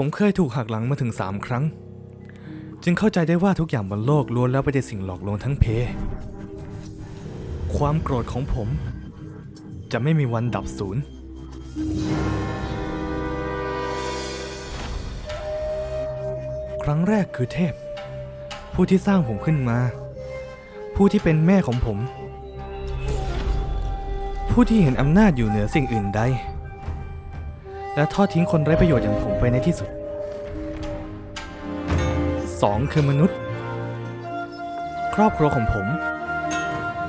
ผมเคยถูกหักหลังมาถึงสามครั้ง จึงเข้าใจได้ว่าทุกอย่างบนโลกล้วนแล้วไปแต่สิ่งหลอกลวงทั้งเพ ความโกรธของผม จะไม่มีวันดับสูญครั้งแรกคือเทพ ผู้ที่สร้างผมขึ้นมา ผู้ที่เป็นแม่ของผม ผู้ที่เห็นอำนาจอยู่เหนือสิ่งอื่นใด และทอดทิ้งคนไร้ประโยชน์อย่างผมไปในที่สุดสองคือมนุษย์ ครอบครัวของผม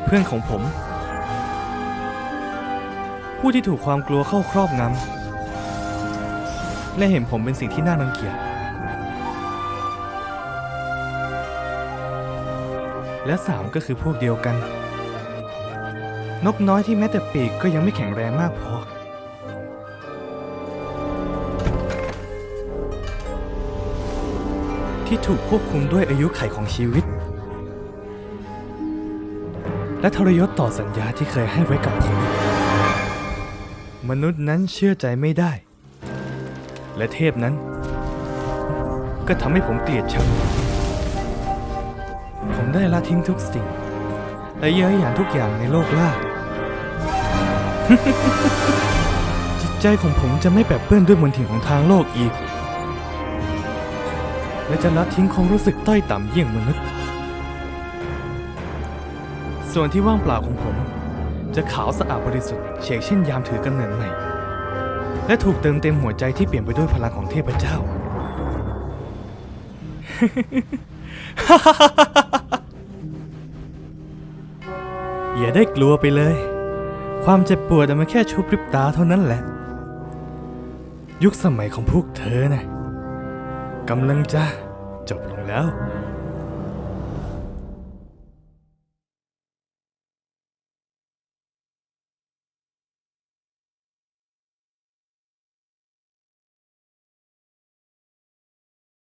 เพื่อนของผม ผู้ที่ถูกความกลัวเข้าครอบงำและเห็นผมเป็นสิ่งที่น่ารังเกียจและสามก็คือพวกเดียวกัน นกน้อยที่แม้แต่ปีกก็ยังไม่แข็งแรงมากพอ ที่ถูกควบคุมด้วยอายุไขของชีวิต และทรยศต่อสัญญาที่เคยให้ไว้กับผมมนุษย์นั้นเชื่อใจไม่ได้ และเทพนั้น ก็ทำให้ผมเกลียดชังผมได้ละทิ้งทุกสิ่ง และเย้ยหยันทุกอย่างในโลกล่าจิตใจของผมจะไม่แปดเปื้อนด้วยมลทินของทางโลกอีก และจะละทิ้งความรู้สึกต้อยต่ำเยี่ยงมนุษย์ ส่วนที่ว่างเปล่าของผม จะขาวสะอาดบริสุทธิ์เฉกเช่นยามถือกำเนิดใหม่ และถูกเติมเต็มหัวใจที่เปลี่ยนไปด้วยพลังของเทพเจ้า อย่าได้กลัวไปเลย ความเจ็บปวดน่มันแค่ชุบริบตาเท่านั้นแหละ ยุคสมัยของพวกเธอนะ่ะ กำลังจะจบลงแล้ว